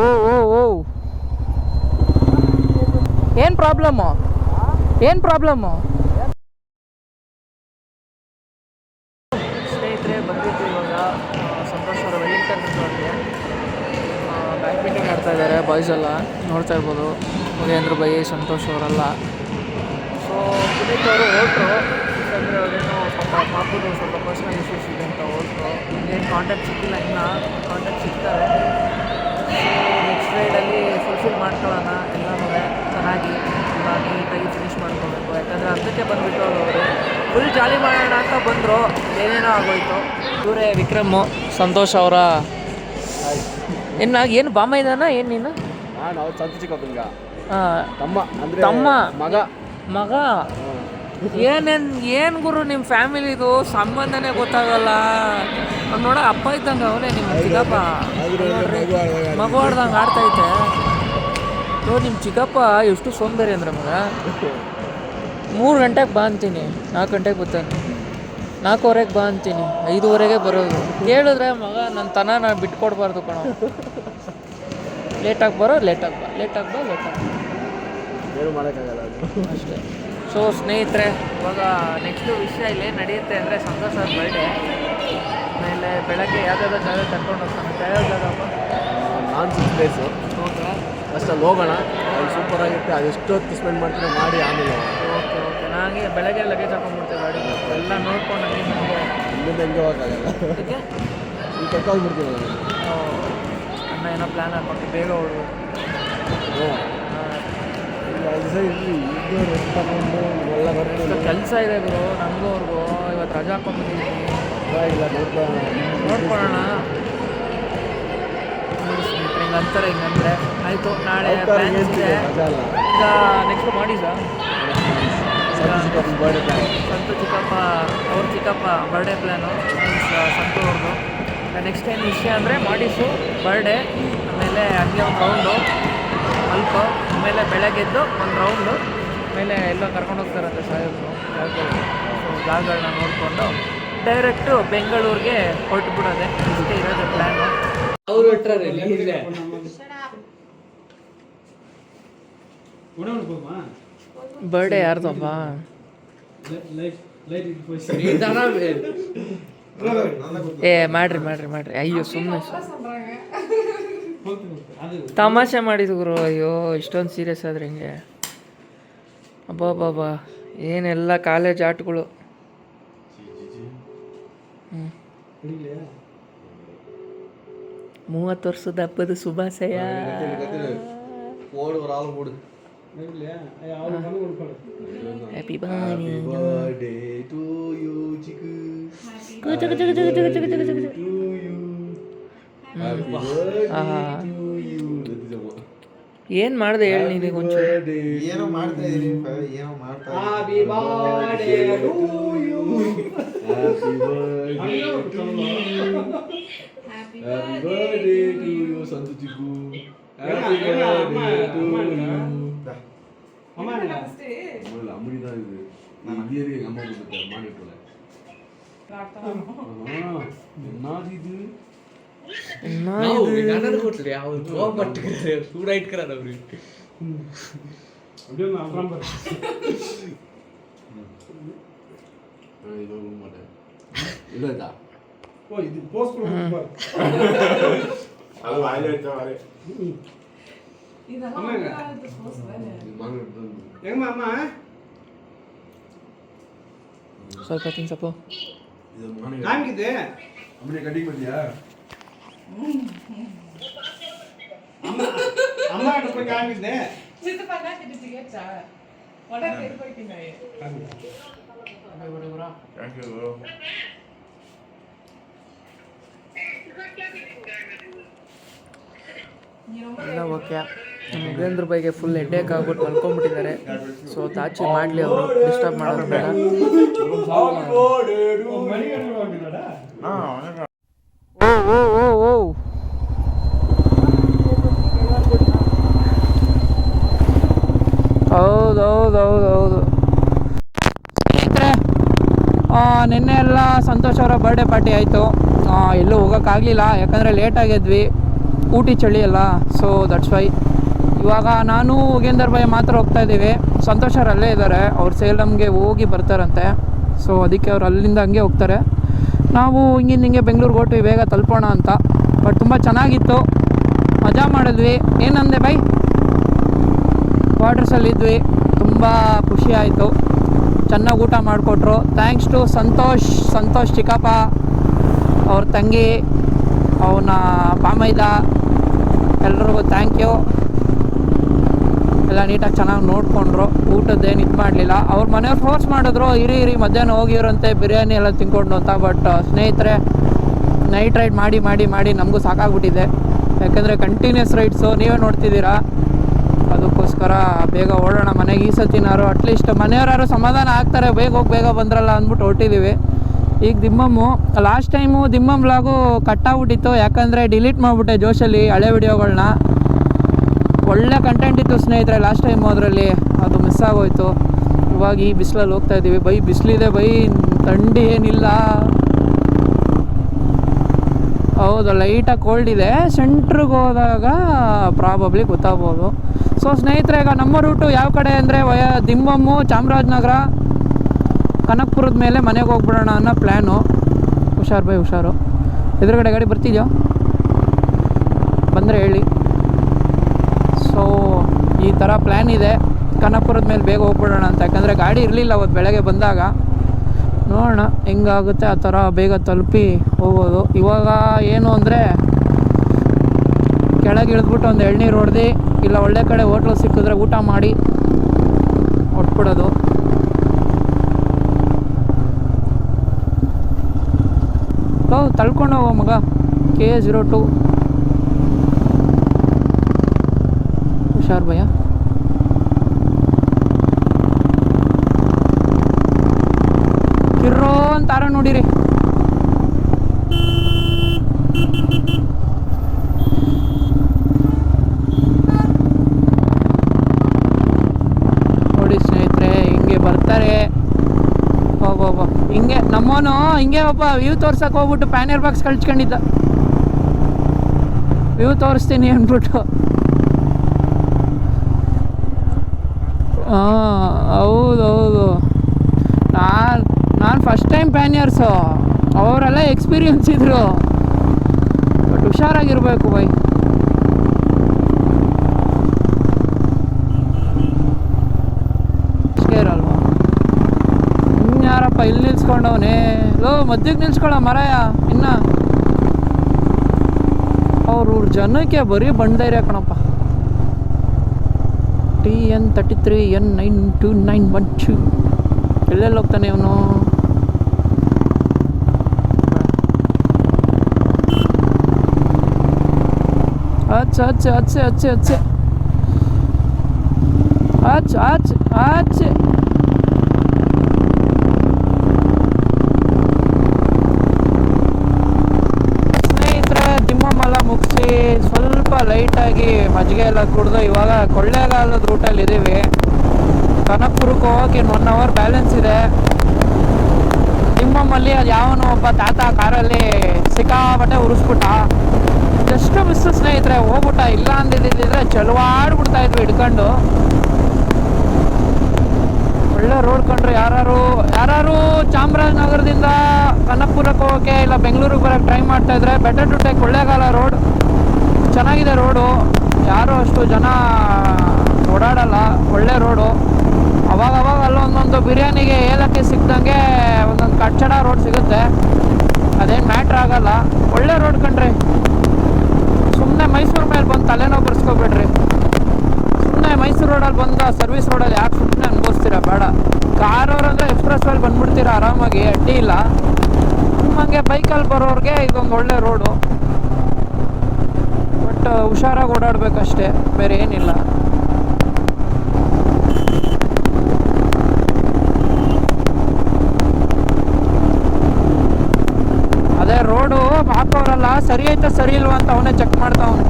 ಓ ಓ ಓ ಏನು ಪ್ರಾಬ್ಲಮ್ಮು ಏನು ಪ್ರಾಬ್ಲಮ್ಮು ಸ್ನೇಹಿತರೆ, ಬಂದಿದ್ದು ಇವಾಗ ಸಂತೋಷ್ ಅವರ ವೆಲ್ಲಿಂಗ್ಟನ್ ರೆಸಾರ್ಟ್ಗೆ ಬ್ಯಾಡ್ಮಿಂಟನ್ ಆಡ್ತಾ ಇದ್ದಾರೆ ಬಾಯ್ಸ್ ಎಲ್ಲ. ನೋಡ್ತಾ ಇರ್ಬೋದು. ಮುಗೇಂದ್ರ ಬೈ, ಸಂತೋಷ್ ಅವರೆಲ್ಲ. ಸೊ ಪುನೀತ್ ಅವರು ಹೋಟ್ರು ಯಾಕಂದರೆ ಅವರೇನೋ ಪಾಪ ಪಾಪುದು ಸ್ವಲ್ಪ ಪರ್ಸ್ನಲ್ ಇಶ್ಯೂಸ್ ಇದೆ ಅಂತ ಹೋಟ್ರು ಇನ್ನೇನು ಕಾಂಟ್ಯಾಕ್ಟ್ ಸಿಕ್ಕಿಲ್ಲ ಇನ್ನು. ಕಾಂಟ್ಯಾಕ್ಟ್ ಸಿಗ್ತಾರೆ. ನೆಕ್ಸ್ಟ್ ರೈಡಲ್ಲಿ ಫುಲ್ಫಿಲ್ ಮಾಡ್ಕೊಳ್ಳೋಣ ಎಲ್ಲನೂ ಚೆನ್ನಾಗಿ ತುಂಬ ನೀಟಾಗಿ ಫಿನಿಶ್ ಮಾಡ್ಕೋಬೇಕು. ಯಾಕಂದರೆ ಅರ್ಧಕ್ಕೆ ಬಂದುಬಿಟ್ಟು ಅವರು ಫುಲ್ ಜಾಲಿ ಮಾಡೋಣ ಅಂತ ಬಂದರು. ಏನೇನೋ ಆಗೋಯ್ತು. ಇವರೇ ವಿಕ್ರಮ್ ಸಂತೋಷ್ ಅವರ ಇನ್ನು ಏನು ಬಾಮ ಇದ್ದಾನ ಏನು ನೀನು? ನಾನು ಅವ್ರು ಸಂತ ಚಿಕ್ಕಪ್ಪಂಗ ಹಾಂ ತಮ್ಮ ಅಂದ್ರೆ ತಮ್ಮ. ಮಗ. ಮಗ. ಏನೇನ್ ಏನು ಗುರು ನಿಮ್ಮ ಫ್ಯಾಮಿಲಿದು ಸಂಬಂಧನೇ ಗೊತ್ತಾಗಲ್ಲ. ಅವ್ನು ನೋಡ ಅಪ್ಪ ಇದ್ದಂಗೆ ಅವನೇ ನಿಮ್ಮ ಚಿಕ್ಕಪ್ಪ. ನೋಡ್ರಿ ಮಗು ಆಡ್ದಂಗೆ ಆಡ್ತೈತೆ. ನೋಡಿ ನಿಮ್ಮ ಚಿಕ್ಕಪ್ಪ ಎಷ್ಟು ಸೋಂಬೇರಿ ಅಂದ್ರೆ ಮಗ. ಮೂರು ಗಂಟೆಗೆ ಬಾ ಅಂತೀನಿ. ನಾಲ್ಕು ಗಂಟೆಗೆ ಬರ್ತಾನೆ. ನಾಲ್ಕುವರೆಗೆ ಬಾ ಅಂತೀನಿ. ಐದುವರೆಗೆ ಬರೋದು. ಕೇಳಿದ್ರೆ ಮಗ ನನ್ನ ತನ ನಾನು ಬಿಟ್ಕೊಡ್ಬಾರ್ದು ಕಣ. ಲೇಟಾಗಿ ಬರೋ ಲೇಟಾಗಿ ಬಾ. ಲೇಟಾಗಿ ಬಾ ಲೇಟಾಗಿ ಏನು ಮಾಡೋಕ್ಕಾಗಲ್ಲ. ಅಷ್ಟೇ. ಸೊ ಸ್ನೇಹಿತರೆ ಇವಾಗ ನೆಕ್ಸ್ಟು ವಿಷಯ ಇಲ್ಲಿ ನಡೆಯುತ್ತೆ ಅಂದರೆ ಸಂತೋಷ ಅವ್ರ ಬರ್ಡೇ ಆಮೇಲೆ ಬೆಳಗ್ಗೆ ಯಾವುದಾದ್ರು ಜಾಗ ಕರ್ಕೊಂಡು ಹೋಗ್ತಾನೆ. ಯಾವ್ಯಾವ ಜಾಗಪ್ಪ ನಾನ್ ಸಿಕ್ಸ್ ಪ್ಲೇಸು ಓಕೆ ಫಸ್ಟ್ ಅಲ್ಲಿ ಹೋಗೋಣ. ಅಲ್ಲಿ ಸೂಪರ್ ಆಗಿರುತ್ತೆ. ಅದು ಎಷ್ಟೊತ್ತು ಸ್ಪೆಂಡ್ ಮಾಡ್ತೀರಾ ಮಾಡಿ ಆಮೇಲೆ ಓಕೆ ಓಕೆ. ನನಗೆ ಬೆಳಗ್ಗೆ ಲಗೇಜ್ ಹಾಕೊಂಡ್ಬಿಡ್ತೇವೆ ಗಾಡಿ. ಎಲ್ಲ ನೋಡ್ಕೊಂಡು ಹಂಗೆ ನನಗೆ ಇಲ್ಲಿಂದ ಹೆಂಗೆ ಹೋಗೋಕ್ಕಾಗಲ್ಲ. ಅದಕ್ಕೆ ಇಲ್ಲಿ ಕರ್ಕೊಂಡ್ಬಿಡ್ತೀನಿ ನಾನು. ಅಣ್ಣ ಏನೋ ಪ್ಲ್ಯಾನ್ ಹಾಕೊಂಡು ಬೇಗ ಹೊಡು ದಿವಸ ಇರಲಿ ತಗೊಂಡು ಎಲ್ಲ ಬರ್ತೀನಿ ಕೆಲಸ ಇದೆ ಗುರು ನನಗೂ ಅವ್ರಿಗೂ. ಇವತ್ತು ರಜಾ ಹಾಕೊಂಡ್ಬಂದಿದ್ದೀನಿ ಇಲ್ಲ ನೋಡ್ಕೊಳ್ಳೋಣ. ನೋಡ್ಕೊಳ್ಳೋಣ ನೋಡಿ ಸ್ನೇಹಿತರೆ ಹಿಂಗೆ ಅಂತಾರೆ ಹಿಂಗಂದ್ರೆ. ಆಯಿತು ನಾಳೆ ಹೋಗ್ತಾರೆ ಹೇಳ್ತೀನಿ ಇದೆ. ಈಗ ನೆಕ್ಸ್ಟ್ ಮಾಡಿ ಸರ್ ಸಂತು ಚಿಕ್ಕಪ್ಪ ಅವ್ರ ಚಿಕ್ಕಪ್ಪ ಬರ್ಡೇ ಪ್ಲ್ಯಾನು ಮೀನ್ಸ್ ಸಂತು ಅವ್ರದ್ದು ನೆಕ್ಸ್ಟ್ ಏನು ವಿಷಯ ಅಂದರೆ ಮಾಡಿಸು ಬರ್ಡೇ ಆಮೇಲೆ ಹಂಗೆ ಒಂದು ರೌಂಡು ಮಲ್ಕೋ ಆಮೇಲೆ ಬೆಳಗ್ಗೆದ್ದು ಒಂದು ರೌಂಡು ಆಮೇಲೆ ಎಲ್ಲ ಕರ್ಕೊಂಡು ಹೋಗ್ತಾರಂತೆ ಸಾಹೇಬರು ಜಾಗಗಳು ಸೊ ಜಾಗಗಳನ್ನ ನೋಡಿಕೊಂಡು ಡೈರೆಕ್ಟು ಬೆಂಗಳೂರಿಗೆ ಹೊರಟು ಬಿಡೋದೆ ಇಷ್ಟೇ ಇರೋದು ಪ್ಲ್ಯಾನು ಅವ್ರು ಬರ್ಡೇ ಯಾರ್ದಪ್ಪ ಏ ಮಾಡ್ರಿ ಮಾಡ್ರಿ ಮಾಡ್ರಿ. ಅಯ್ಯೋ ಸುಮ್ಮನೆ ತಮಾಷೆ ಮಾಡಿದ್ರು ಗುರು ಅಯ್ಯೋ ಇಷ್ಟೊಂದು ಸೀರಿಯಸ್ ಆದ್ರೆ ಹಿಂಗೆ? ಅಬ್ಬಾ ಬಾಬಾ ಏನೆಲ್ಲ ಕಾಲೇಜ್ ಆಟಗಳು. ಮೂವತ್ತು ವರ್ಷದ ಹಬ್ಬದ ಶುಭಾಶಯ. Happy birthday to you Chikku ಏನು ಮಾಡಿದೆ ಹೇಳಿ ನಿನಗೆ ಒಂಚೂರು ಏನೋ ಮಾಡ್ತಾ ಇದೀನಿ ಏನೋ ಮಾಡ್ತಾ happy birthday to you happy birthday to you happy birthday to you Santu Chikku happy birthday to you ಅಮ್ಮಲ್ಲ ಅಮ್ಮಡಿ தான் இது நான் இந்தியரே எங்க அம்மா கொடுத்த மானிட்டோல என்னது இது நான் இது வாங்க மாட்டேன் இல்லடா அது வாயில வச்ச மாதிரி இது மானிட்டு தான் ಸ್ವಲ್ಪ ತಿನ್ಸಪ್ಪು இது மானிட்டு அப்படியே கட்டிக்க மாட்டியா ಎಲ್ಲ ಓಕೆ ಮುಗೇಂದ್ರ ಬೈಗೆ ಫುಲ್ ಹೆಡ್ಡೇಕ್ ಆಗ್ಬಿಟ್ಟು ಮಲ್ಕೊಂಡ್ಬಿಟ್ಟಿದ್ದಾರೆ ಸೊ ತಾಚಿ ಮಾಡಲಿ ಅವರು ಡಿಸ್ಟರ್ಬ್ ಮಾಡೋದು ಬೇಡ ನಿನ್ನೆ ಎಲ್ಲ ಸಂತೋಷ್ ಅವರ ಬರ್ಡೇ ಪಾರ್ಟಿ ಆಯಿತು. ಎಲ್ಲೂ ಹೋಗೋಕ್ಕಾಗಲಿಲ್ಲ, ಯಾಕಂದರೆ ಲೇಟ್ ಆಗಿದ್ವಿ. ಊಟಿ ಚಳಿ ಅಲ್ಲ ಸೊ ದಟ್ಸ್ ವೈ ಇವಾಗ ನಾನು ಯೋಗೇಂದರ್ ಭಯ ಮಾತ್ರ ಹೋಗ್ತಾ ಇದ್ದೀವಿ. ಸಂತೋಷ್ ಅವ್ರು ಅಲ್ಲೇ ಇದ್ದಾರೆ ಅವ್ರು ಸೇಲಮ್ಗೆ ಹೋಗಿ ಬರ್ತಾರಂತೆ. ಸೊ ಅದಕ್ಕೆ ಅವ್ರು ಅಲ್ಲಿಂದ ಹಂಗೆ ಹೋಗ್ತಾರೆ. ನಾವು ಹಿಂಗಿಂದ ಹಿಂಗೆ ಬೆಂಗಳೂರಿಗೆ ಹೊರ್ಟ್ವಿ ಬೇಗ ತಲುಪೋಣ ಅಂತ. ಬಟ್ ತುಂಬ ಚೆನ್ನಾಗಿತ್ತು. ಮಜಾ ಮಾಡಿದ್ವಿ. ಏನಂದೆ ಬೈ ಕ್ವಾರ್ಟರ್ಸಲ್ಲಿದ್ವಿ ತುಂಬ ಖುಷಿ ಆಯಿತು. ಚೆನ್ನಾಗಿ ಊಟ ಮಾಡಿಕೊಟ್ರು. ಥ್ಯಾಂಕ್ಸ್ ಟು ಸಂತೋಷ್ ಸಂತೋಷ್ ಚಿಕ್ಕಪ್ಪ, ಅವ್ರ ತಂಗಿ, ಅವನ ಬಾಮೈದ, ಎಲ್ರಿಗೂ ಥ್ಯಾಂಕ್ ಯು ಎಲ್ಲ ನೀಟಾಗಿ ಚೆನ್ನಾಗಿ ನೋಡಿಕೊಂಡ್ರು. ಊಟದ್ದೇನು ಇದು ಮಾಡಲಿಲ್ಲ. ಅವ್ರ ಮನೆಯವ್ರು ಫೋರ್ಸ್ ಮಾಡಿದ್ರು, ಇರಿ ಇರಿ, ಮಧ್ಯಾಹ್ನ ಹೋಗಿರಂತೆ ಬಿರಿಯಾನಿ ಎಲ್ಲ ತಿನ್ಕೊಂಡು ಅಂತ ಬಟ್ ಸ್ನೇಹಿತರೆ ನೈಟ್ ರೈಡ್ ಮಾಡಿ ಮಾಡಿ ಮಾಡಿ ನಮಗೂ ಸಾಕಾಗ್ಬಿಟ್ಟಿದೆ. ಯಾಕಂದರೆ ಕಂಟಿನ್ಯೂಸ್ ರೈಡ್ಸು ನೀವೇ ನೋಡ್ತಿದ್ದೀರಾ? ಅದಕ್ಕೋಸ್ಕರ ಬೇಗ ಓಡೋಣ ಮನೆಗೆ. ಈ ಸತಿನಾರು ಅಟ್ಲೀಸ್ಟ್ ಮನೆಯವರಾರು ಸಮಾಧಾನ ಆಗ್ತಾರೆ. ಬೇಗ ಹೋಗಿ ಬೇಗ ಬಂದ್ರಲ್ಲ ಅಂದ್ಬಿಟ್ಟು ಹೊರಟಿದ್ದೀವಿ ಈಗ ದಿಮ್ಮಮ್ಮು ಲಾಸ್ಟ್ ಟೈಮು ದಿಮ್ಮಮ್ ಕಟ್ ಕಟ್ಟಾಗ್ಬಿಟ್ಟಿತ್ತು ಯಾಕಂದರೆ ಡಿಲೀಟ್ ಮಾಡಿಬಿಟ್ಟೆ ಜೋಶಲ್ಲಿ ಹಳೆ ವಿಡಿಯೋಗಳನ್ನ ಒಳ್ಳೆ ಕಂಟೆಂಟ್ ಇತ್ತು ಸ್ನೇಹಿತರೆ ಲಾಸ್ಟ್ ಟೈಮ್ ಅದರಲ್ಲಿ. ಅದು ಮಿಸ್ ಆಗೋಯ್ತು. ಇವಾಗ ಈ ಬಿಸಿಲಲ್ಲಿ ಹೋಗ್ತಾ ಇದ್ದೀವಿ ಬೈ ಬಿಸಿಲಿದೆ, ಬೈ ಥಂಡಿ ಏನಿಲ್ಲ. ಹೌದು ಲೈಟಾಗಿ ಕೋಲ್ಡ್ ಇದೆ. ಸೆಂಟ್ರಿಗೆ ಹೋದಾಗ ಪ್ರಾಬಬ್ಲಿ ಗೊತ್ತಾಗ್ಬೋದು. ಸೊ ಸ್ನೇಹಿತರೆ, ಈಗ ನಮ್ಮ ರೂಟು ಯಾವ ಕಡೆ ಅಂದರೆ ವಯ ದಿಂಬಮ್ಮು, ಚಾಮರಾಜನಗರ, ಕನಕ್ಪುರದ ಮೇಲೆ ಮನೆಗೆ ಹೋಗ್ಬಿಡೋಣ ಅನ್ನೋ ಪ್ಲ್ಯಾನು ಹುಷಾರು ಬೈ ಹುಷಾರು. ಎದುರುಗಡೆ ಗಾಡಿ ಬರ್ತಿದ್ಯೋ? ಬಂದರೆ ಹೇಳಿ. ಸೊ ಈ ಥರ ಪ್ಲ್ಯಾನ್ ಇದೆ. ಕನಕಪುರದ ಮೇಲೆ ಬೇಗ ಹೋಗ್ಬಿಡೋಣ ಅಂತ. ಯಾಕಂದರೆ ಗಾಡಿ ಇರಲಿಲ್ಲ ಅವತ್ತು ಬೆಳಗ್ಗೆ ಬಂದಾಗ. ನೋಡೋಣ ಹೆಂಗಾಗುತ್ತೆ ಆ ಥರ ಬೇಗ ತಲುಪಿ ಹೋಗೋದು. ಇವಾಗ ಏನು ಅಂದರೆ ಕೆಳಗೆ ಇಳಿದ್ಬಿಟ್ಟು ಒಂದು ಎಳ್ನೀರು ಹೊಡೆದು ಇಲ್ಲ, ಒಳ್ಳೆ ಕಡೆ ಹೋಟ್ಲು ಸಿಕ್ಕಿದ್ರೆ ಊಟ ಮಾಡಿ ಹೊಟ್ಬಿಡೋದು ಓ ತಳ್ಕೊಂಡು ಹೋಗೋ ಮಗ. ಕೆ ಜೀರೋ ಟು ಹುಷಾರ್ ಭಯ ಕಿರ್ರೋ ಅಂತಾರ ನೋಡಿರಿ ನೋಡಿ ಸ್ನೇಹಿತರೆ ಹಿಂಗೆ ಬರ್ತಾರೆ ಹೋಗೋಬ ಹಿಂಗೆ ನಮ್ಮವನು ಹಿಂಗೆ ಒಬ್ಬ ವ್ಯೂ ತೋರ್ಸಕ್ಕೆ ಹೋಗ್ಬಿಟ್ಟು ಪ್ಯಾನಿಯರ್ ಬಾಕ್ಸ್ ಕಳ್ಸ್ಕೊಂಡಿದ್ದ ವ್ಯೂ ತೋರಿಸ್ತೀನಿ ಅಂದ್ಬಿಟ್ಟು. ಹಾಂ, ಹೌದು ಹೌದು. ನಾನು ನಾನು ಫಸ್ಟ್ ಟೈಮ್ ಪ್ಯಾನಿಯರ್ಸು ಅವರೆಲ್ಲ ಎಕ್ಸ್ಪೀರಿಯನ್ಸ್ ಇದ್ರು. ಬಟ್ ಹುಷಾರಾಗಿರ್ಬೇಕು ಬೈ ಮಧ್ಯಕ್ಕೆ ನಿಲ್ಸ್ಕೊಳ್ಳ ಮರಯ ಇನ್ನ ಅವ್ರ ಜನಕ್ಕೆ ಬರೀ ಬಂಡೈರ್ಯ ಕಣಪ್ಪ T N thirty three N nine two nine one two ಎಲ್ಲೆಲ್ಲಿ ಹೋಗ್ತಾನೆ ಅವನು ಅಚ್ಚ ಅಚ್ಚ ಅಚ್ಚೆ ಅಚ್ಚೆ ಅಚ್ಚೆ ಆಚ್ ಆಚ್ ಆಚೆ ಲೈಟಾಗಿ ಮಜ್ಜಿಗೆ ಎಲ್ಲ ಕುಡಿದು ಇವಾಗ ಕೊಳ್ಳೇಗಾಲದ ರೂಟಲ್ಲಿ ಇದ್ದೀವಿ ಕನಕಪುರಕ್ಕೆ ಹೋಗೋಕೆ ಇನ್ನು ಒನ್ ಅವರ್ ಬ್ಯಾಲೆನ್ಸ್ ಇದೆ. ನಿಮ್ಮಮ್ಮಲ್ಲಿ ಅದು ಯಾವನೋ ಒಬ್ಬ ತಾತ ಕಾರಲ್ಲಿ ಸಿಕ್ಕಾಪಟ್ಟೆ ಉರಿಸ್ಬಿಟ್ಟ. ಜಸ್ಟ್ ಮಿಸ್ ಸ್ನೇಹಿತರೆ, ಹೋಗ್ಬಿಟ್ಟ. ಇಲ್ಲ ಅಂದಿದ್ದಿದ್ರೆ ಚಲುವಾಡ್ಬಿಡ್ತಾ ಇದ್ವಿ ಹಿಡ್ಕೊಂಡು. ಒಳ್ಳೆ ರೋಡ್ ಕಂಡ್ರೆ ಯಾರು ಯಾರು ಚಾಮರಾಜನಗರದಿಂದ ಕನಕಪುರಕ್ಕೆ ಹೋಗೋಕ್ಕೆ ಇಲ್ಲ ಬೆಂಗಳೂರಿಗೆ ಬರೋಕ್ಕೆ ಟ್ರೈ ಮಾಡ್ತಾ ಇದ್ರೆ better to take Kollegal road ಚೆನ್ನಾಗಿದೆ ರೋಡು. ಯಾರು ಅಷ್ಟು ಜನ ಓಡಾಡಲ್ಲ. ಒಳ್ಳೆ ರೋಡು. ಅವಾಗ ಅವಾಗ ಅಲ್ಲೊಂದೊಂದು ಬಿರಿಯಾನಿಗೆ ಏಲಕ್ಕಿ ಸಿಕ್ದಂಗೆ ಒಂದೊಂದು ಕಟ್ಟಡ ರೋಡ್ ಸಿಗುತ್ತೆ. ಅದೇನು ಮ್ಯಾಟ್ರ್ ಆಗಲ್ಲ. ಒಳ್ಳೆ ರೋಡ್ ಕಣ್ರಿ. ಸುಮ್ಮನೆ ಮೈಸೂರು ಮೇಲೆ ಬಂದು ತಲೆನೋವು ಬರ್ಸ್ಕೊಬೇಡ್ರಿ. ಸುಮ್ಮನೆ ಮೈಸೂರು ರೋಡಲ್ಲಿ ಬಂದು ಸರ್ವಿಸ್ ರೋಡಲ್ಲಿ ಯಾಕೆ ಸುಮ್ಮನೆ ಅನುಭವಿಸ್ತೀರಾ? ಬೇಡ. ಕಾರವ್ರು ಅಂದರೆ ಎಕ್ಸ್ಪ್ರೆಸ್ ಮೇಲೆ ಬಂದ್ಬಿಡ್ತೀರಾ? ಆರಾಮಾಗಿ, ಅಡ್ಡಿ ಇಲ್ಲ. ನಿಮ್ಮಂಗೆ ಬೈಕಲ್ಲಿ ಬರೋರಿಗೆ ಇದೊಂದು ಒಳ್ಳೆ ರೋಡು. ಬಟ್ ಹುಷಾರಾಗಿ ಓಡಾಡಬೇಕಷ್ಟೇ. ಬೇರೆ ಏನಿಲ್ಲ. ಅದೇ ರೋಡು ಹಾಕೋರಲ್ಲ, ಸರಿ ಆಯ್ತಾ ಸರಿ ಇಲ್ವಾ ಅಂತ ಅವನೇ ಚೆಕ್ ಮಾಡ್ತಾವನೆ.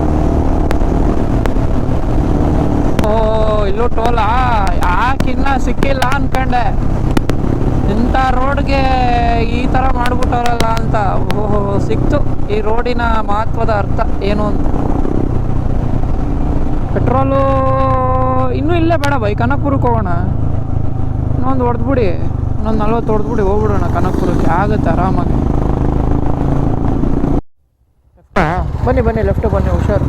ಓ, ಇಲ್ಲೂ ಟೋಲಾ ಯಾಕಿನ್ನ ಸಿಕ್ಕಿಲ್ಲ ಅನ್ಕಂಡೆ. ಇಂಥ ರೋಡ್ಗೆ ಈ ಥರ ಮಾಡ್ಬಿಟ್ಟವ್ರಲ್ಲ ಅಂತ. ಓಹೋ, ಸಿಕ್ತು. ಈ ರೋಡಿನ ಮಹತ್ವದ ಅರ್ಥ ಏನು ಅಂತ. ಇನ್ನೂ ಇಲ್ಲೇ ಬೇಡ, ಬೈ ಕನಕಪುರಕ್ಕೆ ಹೋಗೋಣ. ಇನ್ನೊಂದು ಹೊಡೆದ್ಬಿಡಿ, ಇನ್ನೊಂದು ನಲ್ವತ್ತು ಹೊಡೆದ್ಬಿಡಿ, ಹೋಗ್ಬಿಡೋಣ ಕನಕಪುರಕ್ಕೆ, ಆಗುತ್ತೆ ಆರಾಮಾಗಿ. ಬನ್ನಿ ಬನ್ನಿ ಲೆಫ್ಟ್ ಬನ್ನಿ, ಹುಷಾರು.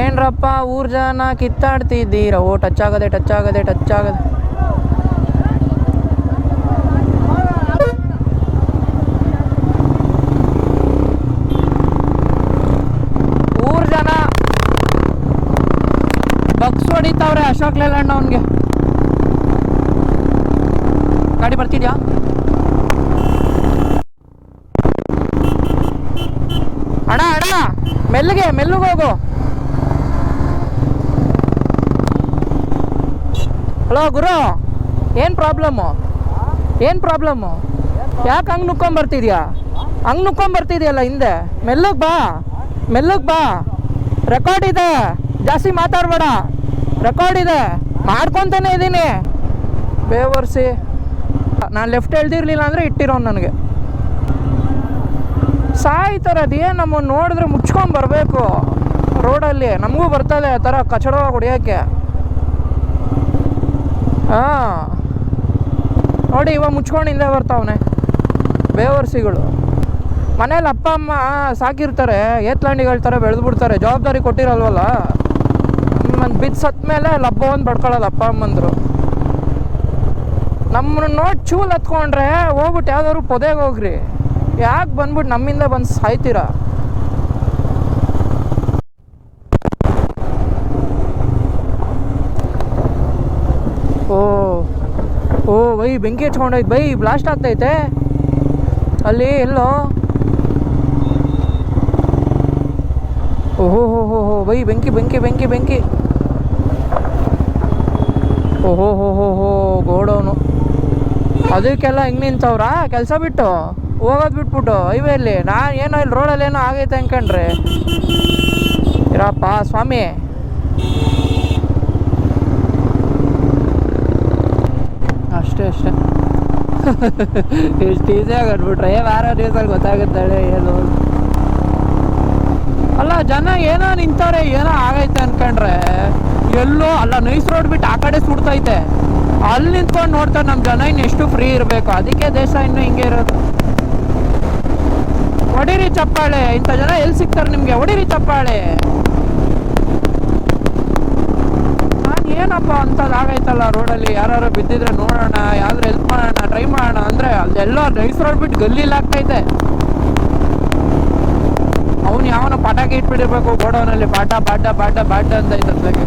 ಏನ್ರಪ್ಪ, ಊರ್ ಜನ ಕಿತ್ತಾಡ್ತಿದ್ದೀರ? ಓ ಟಚ್ ಆಗದೆ ಟಚ್ ಆಗದೆ ಟಚ್ ಆಗದೆ ಊರ್ ಜನ ಹೊಡಿತಾವ್ರೆ ಅಶೋಕ್ ಲೇಲಣ್ಣ ಅವನ್ಗೆ. ಗಾಡಿ ಬರ್ತಿದ್ಯಾ? ಅಣ್ಣ ಅಣ್ಣ, ಮೆಲ್ಲಗೆ ಮೆಲ್ಲಗೆ ಹೋಗು. ಹಲೋ, ಗುರು, ಏನು ಪ್ರಾಬ್ಲಮ್ಮು ಏನು ಪ್ರಾಬ್ಲಮ್ಮು ಯಾಕೆ ಹಂಗೆ ನುಕ್ಕೊಂಬರ್ತಿದ್ಯಾ ಹಂಗೆ ನುಕ್ಕೊಂಬರ್ತಿದ್ಯಲ್ಲ ಹಿಂದೆ? ಮೆಲ್ಲಗೆ ಬಾ ಮೆಲ್ಲಗೆ ಬಾ. ರೆಕಾರ್ಡ್ ಇದೆ. ಜಾಸ್ತಿ ಮಾತಾಡಬೇಡ. ರೆಕಾರ್ಡ್ ಇದೆ. ಮಾಡ್ಕೊತಾನೆ ಇದ್ದೀನಿ ಬೇವರ್ಸಿ. ನಾನು ಲೆಫ್ಟ್ ಎಳ್ದಿರ್ಲಿಲ್ಲ ಅಂದರೆ ಇಟ್ಟಿರೋನು ನನಗೆ. ಸಾಯ್ತಾರೆ, ಅದೇನು ನಮ್ಮನ್ನು ನೋಡಿದ್ರೆ ಮುಚ್ಕೊಂಡು ಬರಬೇಕು. ರೋಡಲ್ಲಿ ನಮಗೂ ಬರ್ತದೆ ಆ ಥರ ಕಚಡ ಹೊಡಿಯೋಕ್ಕೆ ಹಾಂ. ನೋಡಿ, ಇವಾಗ ಮುಚ್ಕೊಂಡು ಹಿಂದೆ ಬರ್ತಾವನೆ. ಬೇವರ್ಸಿಗಳು. ಮನೇಲಿ ಅಪ್ಪ, ಅಮ್ಮ ಸಾಕಿರ್ತಾರೆ. ಏತ್ಲಾಂಡಿಗಳ ಥರ ಬೆಳೆದ್ಬಿಡ್ತಾರೆ. ಜವಾಬ್ದಾರಿ ಕೊಟ್ಟಿರಲ್ವಲ್ಲ? ಮತ್ತು ಬಿದ್ದು ಸತ್ತ ಮೇಲೆ ಲಬ್ಬ ಒಂದು ಬಡ್ಕೊಳ್ಳೋದು ಅಪ್ಪ ಅಮ್ಮಂದರು. ನಮ್ಮನ್ನ ನೋಡಿ ಚೂಲ್ ಹತ್ಕೊಂಡ್ರೆ ಹೋಗ್ಬಿಟ್ಟು ಯಾವ್ದಾದ್ರು ಪೊದೆಗೆ ಹೋಗ್ರಿ. ಯಾಕೆ ಬಂದ್ಬಿಟ್ಟು ನಮ್ಮಿಂದ ಬಂದು ಸಾಯ್ತೀರಾ? ಓ ಓ ಬೈ ಬೆಂಕಿ ಹಚ್ಕೊಂಡೋಯ್ತು. ಬೈ ಬ್ಲಾಸ್ಟ್ ಆಗ್ತೈತೆ. ಅಲ್ಲಿ ಎಲ್ಲೋ? ಓಹೋ, ಹೋ ಹೋ ಹೋ ಬೈ ಬೆಂಕಿ ಬೆಂಕಿ ಬೆಂಕಿ ಬೆಂಕಿ. ಓಹೋ ಹೋ ಹೋ ಹೋ ಗೋಡೌನು. ಅದಕ್ಕೆಲ್ಲ ಹೆಂಗೆ ನಿಂತವ್ರ? ಕೆಲಸ ಬಿಟ್ಟು? ಹೋಗೋದು ಬಿಟ್ಬಿಟ್ಟು ಹೈವೇಲಿ ನಾನು ಏನೋ ಇಲ್ಲಿ ರೋಡಲ್ಲಿ ಏನೋ ಆಗೈತೆ ಅನ್ಕೊಂಡ್ರೆ. ಇರಪ್ಪ, ಸ್ವಾಮಿ. ಅಷ್ಟೇ ಅಷ್ಟೇ. ಎಷ್ಟು ಈಸಿಯಾಗಿ ಏ, ವಾರ ದಿವಸಲ್ಲಿ ಗೊತ್ತಾಗುತ್ತಾಳೆ ಏನು ಅಲ್ಲ, ಜನ ಏನೋ ನಿಂತವ್ರೆ, ಏನೋ ಆಗೈತೆ ಅನ್ಕೊಂಡ್ರೆ. ಎಲ್ಲೋ ಅಲ್ಲ ನೈಸ್ ರೋಡ್ ಬಿಟ್ಟು ಆ ಕಡೆ ಸುಡ್ತೈತೆ. ಅಲ್ಲಿ ನಿಂತ್ಕೊಂಡು ನೋಡ್ತಾ ನಮ್ಮ ಜನ ಇನ್ನು ಎಷ್ಟು ಫ್ರೀ ಇರಬೇಕು. ಅದಕ್ಕೆ ದೇಶ ಇನ್ನು ಹಿಂಗೆ ಇರೋದು. ಹೊಡಿರಿ ಚಪ್ಪಾಳೆ, ಇಂಥ ಜನ ಎಲ್ಲಿ ಸಿಗ್ತಾರೆ ನಿಮಗೆ? ಹೊಡಿರಿ ಚಪ್ಪಾಳೆ. ನಾನು ಏನಪ್ಪ ಅಂಥದ್ದು ಆಗೈತಲ್ಲ ರೋಡಲ್ಲಿ ಯಾರು ಬಿದ್ದಿದ್ರೆ ನೋಡೋಣ ಯಾವ್ದು ಹೆಲ್ಪ್ ಮಾಡೋಣ ಟ್ರೈ ಮಾಡೋಣ ಅಂದರೆ ಅಲ್ಲೆಲ್ಲ ನೈಸ್ ರೋಡ್ ಬಿಟ್ಟು ಗಲ್ಲಿಲಿ ಅವನು ಯಾವನ ಪಟಾಕಿ ಇಟ್ಬಿಟ್ಟಿರ್ಬೇಕು, ಗೋಡೌನಲ್ಲಿ ಪಾಠ ಪಾಠ ಪಾಠ ಪಾಠ ಅಂತ ಇದ್ದಕ್ಕೆ